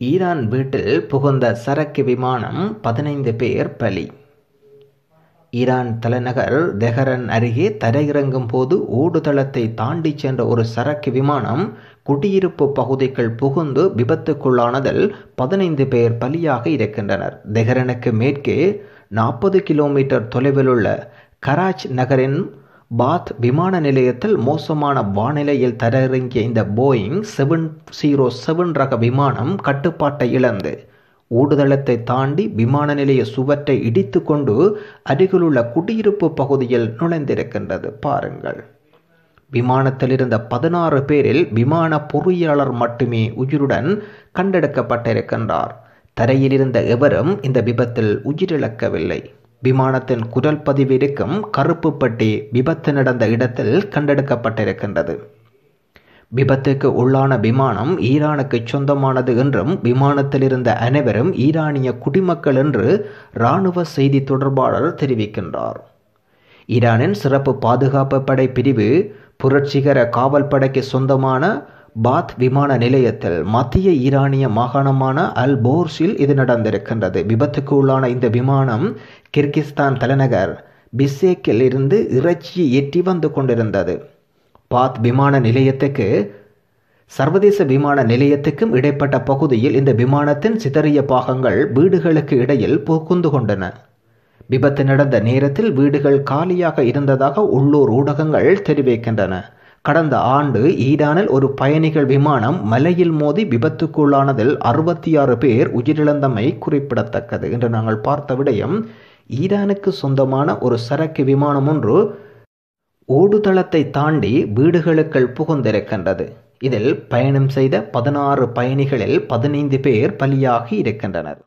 Iran வீட்டில் புகுந்த சரக்கு விமானம் பதினைந்து பேர் பலி. ஈரான் தலைநகர் தெஹரன் அருகே தரையிறங்கும் போது ஓடுதளத்தை தாண்டி சென்ற ஒரு சரக்கு விமானம் குடியிருப்பு பகுதிக்குள் புகுந்து விபத்துக்குள்ளானதில் பதினைந்து பேர் பலியாக இருக்கின்றனர். தெஹரனுக்கு மேற்கே நாற்பது கிலோமீட்டர் தொலைவிலுள்ள கராச் நகரின் பாத் விமான நிலையத்தில் மோசமான வானிலையில் தரையிறங்கிய இந்த போயிங் செவன் ஜீரோ செவன் ரக விமானம் கட்டுப்பாட்டை இழந்து ஊடுதளத்தை தாண்டி விமான நிலைய சுவற்றை இடித்து கொண்டு அருகிலுள்ள குடியிருப்பு பகுதியில் நுழைந்திருக்கின்றது. பாருங்கள். விமானத்தில் இருந்த பதினாறு பேரில் விமான பொறியாளர் மட்டுமே உயிருடன் கண்டெடுக்கப்பட்டிருக்கின்றார். தரையில் இருந்த எவரும் இந்த விபத்தில் உயிரிழக்கவில்லை. விமானத்தின் குரல் பதிவிருக்கும் கருப்புப்பட்டி கருப்பு விபத்து நடந்த இடத்தில் கண்டெடுக்கப்பட்டிருக்கின்றது. விபத்துக்கு உள்ளான விமானம் ஈரானுக்கு சொந்தமானது என்றும் விமானத்தில் இருந்த அனைவரும் ஈரானிய குடிமக்கள் என்று இராணுவ செய்தி தொடர்பாளர் தெரிவிக்கின்றார். ஈரானின் சிறப்பு பாதுகாப்பு படை பிரிவு புரட்சிகர காவல் படைக்கு சொந்தமான பாத் விமான நிலையத்தில் மத்திய ஈரானிய மாகாணமான அல் போர்ஸில் இது நடந்திருக்கின்றது. விபத்துக்கு உள்ளான இந்த விமானம் கிர்கிஸ்தான் தலைநகர் பிசேக்கில் இருந்து இறைச்சியை ஏற்றி வந்து கொண்டிருந்தது. பாத் விமான நிலையத்துக்கு சர்வதேச விமான நிலையத்துக்கும் இடைப்பட்ட பகுதியில் இந்த விமானத்தின் சிதறிய பாகங்கள் வீடுகளுக்கு இடையில் புகுந்து கொண்டன. விபத்து நடந்த நேரத்தில் வீடுகள் காலியாக இருந்ததாக உள்ளூர் ஊடகங்கள் தெரிவிக்கின்றன. கடந்த ஆண்டு ஈரானில் ஒரு பயணிகள் விமானம் மலையில் மோதி விபத்துக்குள்ளானதில் அறுபத்தி ஆறு பேர் உயிரிழந்தமை குறிப்பிடத்தக்கது என்று நாங்கள் பார்த்த விடயம் ஈரானுக்கு சொந்தமான ஒரு சரக்கு விமானம் ஒன்று ஓடுதளத்தை தாண்டி வீடுகளுக்குள் புகுந்திருக்கின்றது. இதில் பயணம் செய்த பதினாறு பயணிகளில் பதினைந்து பேர் பலியாகி இருக்கின்றனர்.